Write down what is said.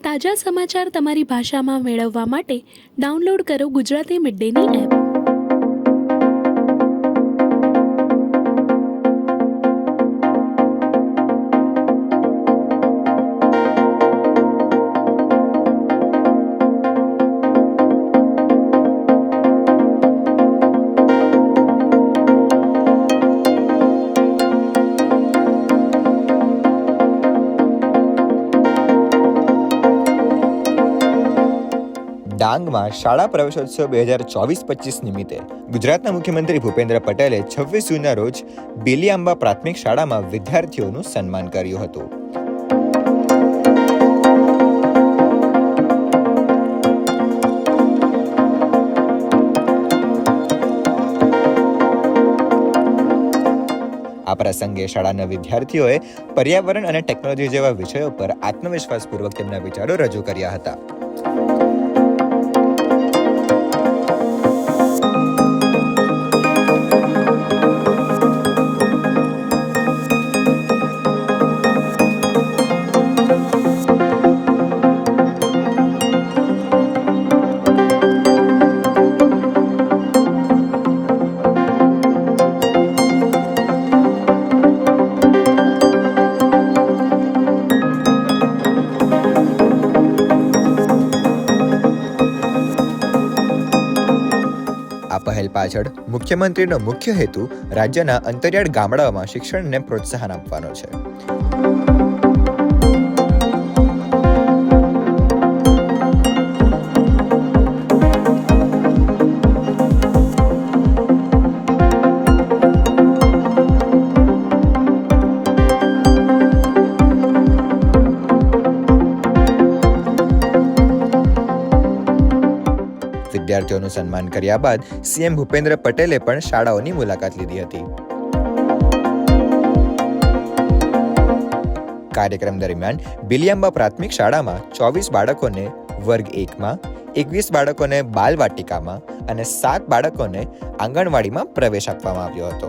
તાજા સમાચાર તમારી ભાષામાં મેળવવા માટે ડાઉનલોડ કરો ગુજરાતી મિડ ડેની એપ ડાંગમાં શાળા પ્રવેશોત્સવ બે હજાર ચોવીસ પચીસ નિમિત્તે ગુજરાતના મુખ્યમંત્રી ભૂપેન્દ્ર પટેલે છવ્વીસ જૂનના રોજ બેલિયાંબા પ્રાથમિક શાળામાં વિદ્યાર્થીઓનું સન્માન કર્યું હતું. આ પ્રસંગે શાળાના વિદ્યાર્થીઓએ પર્યાવરણ અને ટેકનોલોજી જેવા વિષયો પર આત્મવિશ્વાસપૂર્વક તેમના વિચારો રજૂ કર્યા હતા. આ પહેલ પાછળ મુખ્યમંત્રીનો મુખ્ય હેતુ રાજ્યના અંતરિયાળ ગામડાઓમાં શિક્ષણને પ્રોત્સાહન આપવાનો છે. વિદ્યાર્થીઓનું સન્માન કર્યા બાદ સીએમ ભૂપેન્દ્ર પટેલે પણ શાળાઓની મુલાકાત લીધી હતી. કાર્યક્રમ દરમિયાન બિલિયાંબા પ્રાથમિક શાળામાં ચોવીસ બાળકોને વર્ગ એકમાં, એકવીસ બાળકોને બાલવાટિકામાં અને સાત બાળકોને આંગણવાડીમાં પ્રવેશ આપવામાં આવ્યો હતો.